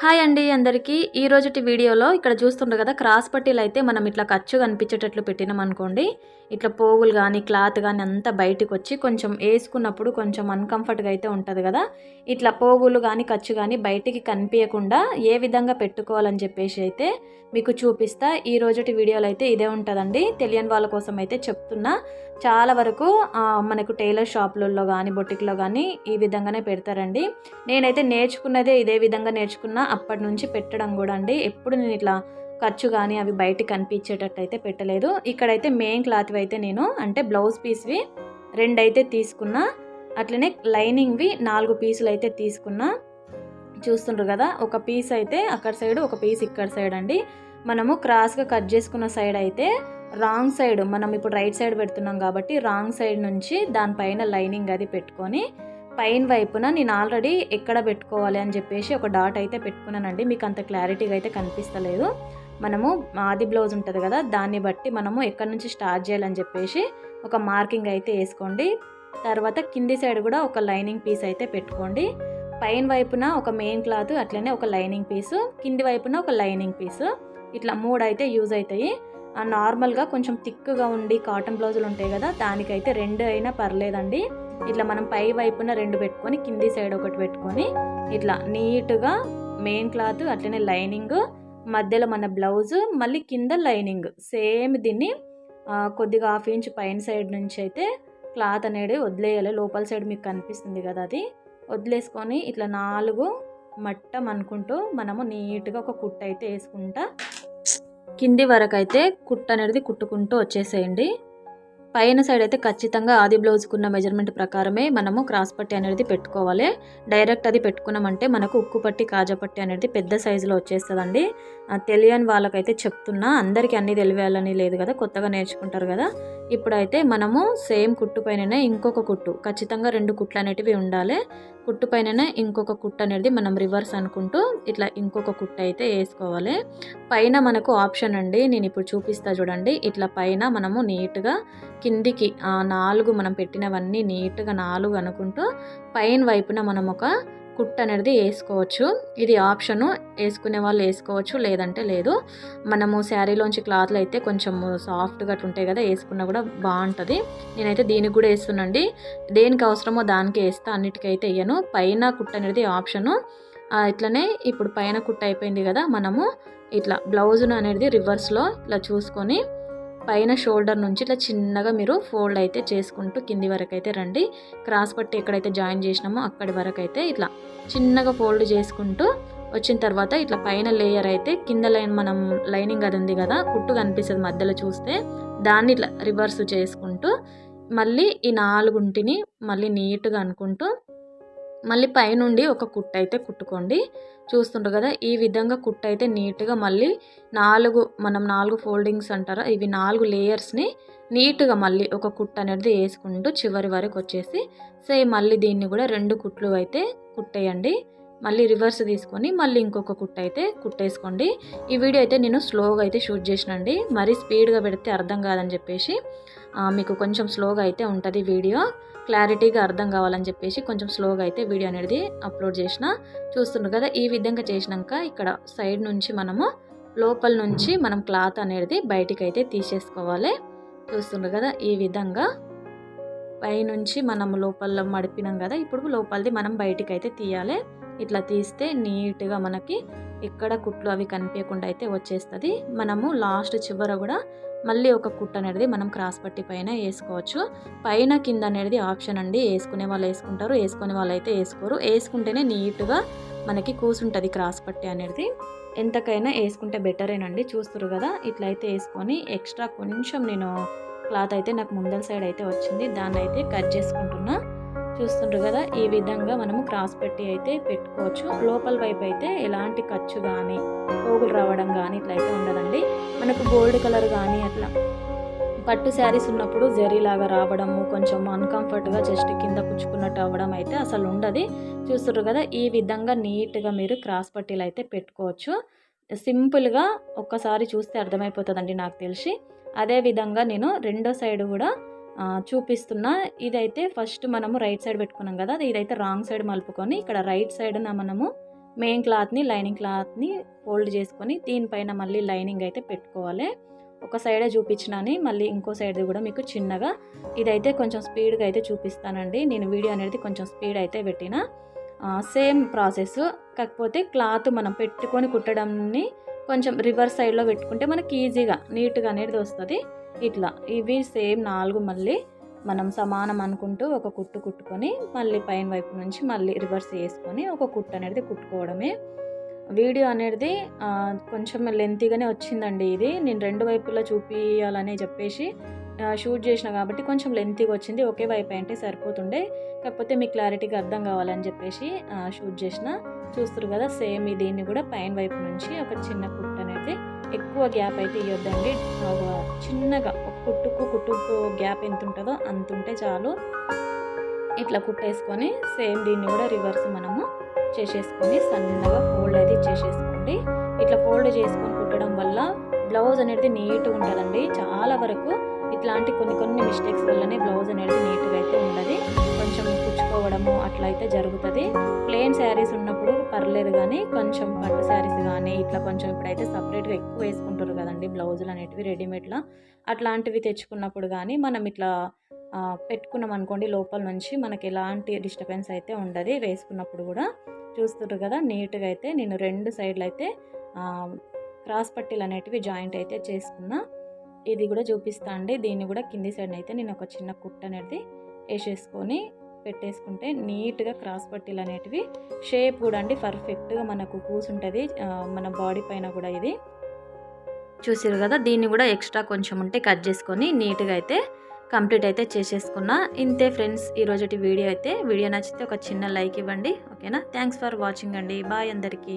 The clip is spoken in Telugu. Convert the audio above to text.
హాయ్ అండి అందరికీ. ఈ రోజుటి వీడియోలో ఇక్కడ చూస్తుండ్రు కదా క్రాస్ పట్టీలు అయితే మనం ఇట్లా ఖర్చు కనిపించేటట్లు పెట్టినాం అనుకోండి. ఇట్లా పోగులు కానీ క్లాత్ కానీ అంతా బయటకు వచ్చి కొంచెం వేసుకున్నప్పుడు కొంచెం అన్కంఫర్ట్గా అయితే ఉంటుంది కదా. ఇట్లా పోగులు కానీ ఖర్చు కానీ బయటికి కనిపించకుండా ఏ విధంగా పెట్టుకోవాలని చెప్పేసి అయితే మీకు చూపిస్తా. ఈ రోజుటి వీడియోలో అయితే ఇదే ఉంటుందండి. తెలియని వాళ్ళ కోసం అయితే చెప్తున్నా. చాలా వరకు మనకు టైలర్ షాపులలో కానీ బొటిక్లో కానీ ఈ విధంగానే పెడతారండి. నేనైతే నేర్చుకున్నదే ఇదే విధంగా నేర్చుకున్నా. అప్పటి నుంచి పెట్టడం కూడా అండి. ఎప్పుడు నేను ఇట్లా ఖర్చు కానీ అవి బయటికి కనిపించేటట్టు అయితే పెట్టలేదు. ఇక్కడైతే మెయిన్ క్లాత్వి అయితే నేను అంటే బ్లౌజ్ పీస్వి రెండు అయితే తీసుకున్నా. అట్లనే లైనింగ్వి నాలుగు పీసులు అయితే తీసుకున్నా. చూస్తుండ్రు కదా ఒక పీస్ అయితే అక్కడ సైడ్ ఒక పీస్ ఇక్కడ సైడ్ అండి. మనము క్రాస్గా కట్ చేసుకున్న సైడ్ అయితే రాంగ్ సైడ్ మనం ఇప్పుడు రైట్ సైడ్ పెడుతున్నాం కాబట్టి రాంగ్ సైడ్ నుంచి దానిపైన లైనింగ్ అది పెట్టుకొని పైన వైపున నేను ఆల్రెడీ ఎక్కడ పెట్టుకోవాలి అని చెప్పేసి ఒక డాట్ అయితే పెట్టుకున్నానండి. మీకు అంత క్లారిటీగా అయితే కనిపిస్తలేదు. మనము ఆది బ్లౌజ్ ఉంటుంది కదా దాన్ని బట్టి మనము ఎక్కడి నుంచి స్టార్ట్ చేయాలని చెప్పేసి ఒక మార్కింగ్ అయితే వేసుకోండి. తర్వాత కింది సైడ్ కూడా ఒక లైనింగ్ పీస్ అయితే పెట్టుకోండి. పైన వైపున ఒక మెయిన్ క్లాత్ అట్లనే ఒక లైనింగ్ పీసు కింది వైపున ఒక లైనింగ్ పీసు. ఇట్లా మూడు అయితే యూజ్ అవుతాయి. ఆ నార్మల్గా కొంచెం థిక్గా ఉండి కాటన్ బ్లౌజులు ఉంటాయి కదా దానికైతే రెండు అయినా పర్లేదండి. ఇట్లా మనం పై వైపున రెండు పెట్టుకొని కింది సైడ్ ఒకటి పెట్టుకొని ఇట్లా నీట్గా మెయిన్ క్లాత్ అట్లనే లైనింగ్ మధ్యలో మన బ్లౌజ్ మళ్ళీ కింద లైనింగ్. సేమ్ దీన్ని కొద్దిగా హాఫ్ ఇంచ్ పైన సైడ్ నుంచి అయితే క్లాత్ అనేది వదిలేయాలి. లోపల సైడ్ మీకు కనిపిస్తుంది కదా అది. వదిలేసుకొని ఇట్లా నాలుగు మట్టం అనుకుంటూ మనము నీట్గా ఒక కుట్ట అయితే వేసుకుంటా. కింది వరకు అయితే కుట్ట అనేది కుట్టుకుంటూ వచ్చేసేయండి. పైన సైడ్ అయితే ఖచ్చితంగా ఆది బ్లౌజ్కున్న మెజర్మెంట్ ప్రకారమే మనము క్రాస్ పట్టి అనేది పెట్టుకోవాలి. డైరెక్ట్ అది పెట్టుకున్నామంటే మనకు ఉక్కు పట్టి కాజా పట్టి అనేది పెద్ద సైజులో వచ్చేస్తుందండి. తెలియని వాళ్ళకైతే చెప్తున్నా అందరికీ అన్నీ తెలియాలని లేదు కదా కొత్తగా నేర్చుకుంటారు కదా. ఇప్పుడైతే మనము సేమ్ కుట్టు పైననే ఇంకొక కుట్టు ఖచ్చితంగా రెండు కుట్లు అనేటివి ఉండాలి. కుట్టు పైననే ఇంకొక కుట్టు అనేది మనం రివర్స్ అనుకుంటూ ఇట్లా ఇంకొక కుట్టు అయితే వేసుకోవాలి. పైన మనకు ఆప్షన్ అండి నేను ఇప్పుడు చూపిస్తా చూడండి. ఇట్లా పైన మనము నీట్గా కిందికి నాలుగు మనం పెట్టినవన్నీ నీట్గా నాలుగు అనుకుంటూ పైన వైపున మనం ఒక కుట్ అనేది వేసుకోవచ్చు. ఇది ఆప్షను వేసుకునే వాళ్ళు వేసుకోవచ్చు లేదంటే లేదు. మనము శారీలోంచి క్లాత్లు అయితే కొంచెం సాఫ్ట్గా ఉంటాయి కదా వేసుకున్నా కూడా బాగుంటుంది. నేనైతే దీనికి కూడా వేస్తున్నాండి. దేనికి అవసరమో దానికి వేస్తా అన్నిటికైతే వేయను. పైన కుట్ అనేది ఆప్షను. ఇట్లనే ఇప్పుడు పైన కుట్ అయిపోయింది కదా మనము. ఇట్లా బ్లౌజ్ను అనేది రివర్స్లో ఇట్లా చూసుకొని పైన షోల్డర్ నుంచి ఇట్లా చిన్నగా మీరు ఫోల్డ్ అయితే చేసుకుంటూ కింది వరకు అయితే రండి. క్రాస్ పట్టి ఎక్కడైతే జాయిన్ చేసినామో అక్కడి వరకు అయితే ఇట్లా చిన్నగా ఫోల్డ్ చేసుకుంటూ వచ్చిన తర్వాత ఇట్లా పైన లేయర్ అయితే కింద లైన్ మనం లైనింగ్ అది ఉంది కదా కుట్టు కనిపిస్తుంది మధ్యలో చూస్తే. దాన్ని ఇట్లా రివర్స్ చేసుకుంటూ మళ్ళీ ఈ నాలుగుంటిని మళ్ళీ నీట్గా అనుకుంటూ మళ్ళీ పైనుండి ఒక కుట్టు అయితే కుట్టుకోండి. చూస్తుంటారు కదా ఈ విధంగా కుట్ అయితే నీట్గా మళ్ళీ నాలుగు మనం నాలుగు ఫోల్డింగ్స్ అంటారా ఇవి నాలుగు లేయర్స్ని నీట్గా మళ్ళీ ఒక కుట్ అనేది వేసుకుంటూ చివరి వరకు వచ్చేసి సేమ్ మళ్ళీ దీన్ని కూడా రెండు కుట్లు అయితే కుట్టేయండి. మళ్ళీ రివర్స్ తీసుకొని మళ్ళీ ఇంకొక కుట్ట అయితే కుట్టేసుకోండి. ఈ వీడియో అయితే నేను స్లోగా అయితే షూట్ చేసినండి. మరీ స్పీడ్గా పెడితే అర్థం కాదని చెప్పేసి మీకు కొంచెం స్లోగా అయితే ఉంటుంది వీడియో. క్లారిటీగా అర్థం కావాలని చెప్పేసి కొంచెం స్లోగా అయితే వీడియో అనేది అప్లోడ్ చేసిన చూస్తున్నారు కదా. ఈ విధంగా చేసినాక ఇక్కడ సైడ్ నుంచి మనము లోపల నుంచి మనం క్లాత్ అనేది బయటికి అయితే తీసేసుకోవాలి. చూస్తున్నారు కదా ఈ విధంగా. పైనుంచి మనం లోపల మడిపినాం కదా. ఇప్పుడు లోపలిది మనం బయటికి అయితే తీయాలి. ఇట్లా తీస్తే నీట్గా మనకి ఎక్కడ కుట్లు అవి కనిపించకుండా అయితే వచ్చేస్తుంది. మనము లాస్ట్ చివర కూడా మళ్ళీ ఒక కుట్ అనేది మనం క్రాస్ పట్టి పైన వేసుకోవచ్చు. పైన కింద అనేది ఆప్షన్ అండి. వేసుకునే వాళ్ళు వేసుకుంటారు. వేసుకునే వాళ్ళు అయితే వేసుకోరు. వేసుకుంటేనే నీట్గా మనకి కూసుంటుంది క్రాస్ పట్టి అనేది. ఎంతకైనా వేసుకుంటే బెటరేనండి. చూస్తారు కదా? ఇట్లా అయితే వేసుకొని ఎక్స్ట్రా కొంచెం నేను క్లాత్ అయితే నాకు ముందల సైడ్ అయితే వచ్చింది. దాన్ని అయితే కట్ చేసుకుంటున్నా. చూస్తుండ్రు కదా ఈ విధంగా మనము క్రాస్ పెట్టి అయితే పెట్టుకోవచ్చు. లోపల వైపు అయితే ఎలాంటి ఖర్చు కానీ పోగులు రావడం కానీ ఇట్లా అయితే ఉండదండి. మనకు గోల్డ్ కలర్ కానీ అట్లా పట్టు శారీస్ ఉన్నప్పుడు జరీలాగా రావడము కొంచెం అన్కంఫర్ట్గా జస్ట్ కింద పుచ్చుకున్నట్టు అవ్వడం అయితే అసలు ఉండదు. చూస్తున్నారు కదా ఈ విధంగా నీట్గా మీరు క్రాస్ పట్టీలు అయితే పెట్టుకోవచ్చు. సింపుల్గా ఒక్కసారి చూస్తే అర్థమైపోతుందండి నాకు తెలిసి. అదే విధంగా నేను రెండో సైడ్ కూడా చూపిస్తున్నా. ఇదైతే ఫస్ట్ మనము రైట్ సైడ్ పెట్టుకున్నాం కదా ఇదైతే రాంగ్ సైడ్ మలుపుకొని ఇక్కడ రైట్ సైడ్న మనము మెయిన్ క్లాత్ని లైనింగ్ క్లాత్ని ఫోల్డ్ చేసుకొని దీనిపైన మళ్ళీ లైనింగ్ అయితే పెట్టుకోవాలి. ఒక సైడే చూపించినాని మళ్ళీ ఇంకో సైడ్ది కూడా మీకు చిన్నగా ఇదైతే కొంచెం స్పీడ్గా అయితే చూపిస్తానండి. నేను వీడియో అనేది కొంచెం స్పీడ్ అయితే పెట్టిన. Same process. కాకపోతే క్లాత్ మనం పెట్టుకొని కుట్టడంని కొంచెం రివర్స్ సైడ్లో పెట్టుకుంటే మనకి ఈజీగా నీట్గా అనేది వస్తుంది. ఇట్లా. ఇవి సేమ్ నాలుగు మళ్ళీ మనం సమానం అనుకుంటూ ఒక కుట్టు కుట్టుకొని మళ్ళీ పైన వైపు నుంచి మళ్ళీ రివర్స్ చేసుకొని ఒక కుట్టు అనేది కుట్టుకోవడమే. వీడియో అనేది కొంచెం లెంతీగానే వచ్చిందండి ఇది. నేను రెండు వైపులా చూపించాలని చెప్పేసి షూట్ చేసిన కాబట్టి కొంచెం లెంతీగా వచ్చింది. ఒకే వైపు అంటే సరిపోతుండే. కాకపోతే మీకు క్లారిటీగా అర్థం కావాలని చెప్పేసి షూట్ చేసిన చూస్తారు కదా సేమ్ దీన్ని కూడా పైన వైపు నుంచి ఒక చిన్న కుట్టు అనేది ఎక్కువ గ్యాప్ అయితే ఇవ్వద్దండి చిన్నగా ఒక కుట్టుకు కుట్టుకు గ్యాప్ ఎంత ఉంటుందో అంత ఉంటే చాలు. ఇట్లా కుట్టేసుకొని సేమ్ దీన్ని కూడా రివర్స్ మనము చేసేసుకొని సన్నగా ఫోల్డ్ అయితే చేసేసుకోండి. ఇట్లా ఫోల్డ్ చేసుకొని కుట్టడం వల్ల బ్లౌజ్ అనేది నీట్గా ఉంటుందండి. చాలా వరకు ఇట్లాంటి కొన్ని కొన్ని మిస్టేక్స్ వల్లనే బ్లౌజ్ అనేది నీట్గా అయితే ఉండదు. కొంచెం కుచ్చుకోవడము అట్లా అయితే జరుగుతుంది. ప్లెయిన్ శారీస్ ఉన్నప్పుడు పర్లేదు కానీ కొంచెం పట్టు శారీస్ కానీ ఇట్లా కొంచెం ఇప్పుడైతే సపరేట్గా ఎక్కువ వేసుకుంటారు కదండి బ్లౌజులు అనేటివి రెడీమేడ్లో అట్లాంటివి తెచ్చుకున్నప్పుడు కానీ మనం ఇట్లా పెట్టుకున్నాం అనుకోండి లోపల నుంచి మనకి ఎలాంటి డిస్టర్బెన్స్ అయితే ఉండదు. వేసుకున్నప్పుడు కూడా చూస్తున్నారు కదా నీట్గా అయితే నేను రెండు సైడ్లు అయితే క్రాస్ పట్టీలు అనేటివి జాయింట్ అయితే చేసుకున్నా. ఇది కూడా చూపిస్తా అండి. దీన్ని కూడా కింది సైడ్ అయితే నేను ఒక చిన్న కుట్ అనేది వేసేసుకొని పెట్టేసుకుంటే నీట్గా క్రాస్ పట్టీలు అనేటివి షేప్ కూడా అండి పర్ఫెక్ట్గా మనకు కూసుంటుంది. మన బాడీ పైన కూడా ఇది. చూసారు కదా దీన్ని కూడా ఎక్స్ట్రా కొంచెం ఉంటే కట్ చేసుకొని నీట్గా అయితే కంప్లీట్ అయితే చేసేసుకున్నా. ఇంతే ఫ్రెండ్స్ ఈరోజుటి వీడియో అయితే. వీడియో నచ్చితే ఒక చిన్న లైక్ ఇవ్వండి ఓకేనా? థ్యాంక్స్ ఫర్ వాచింగ్ అండి. బాయ్ అందరికీ.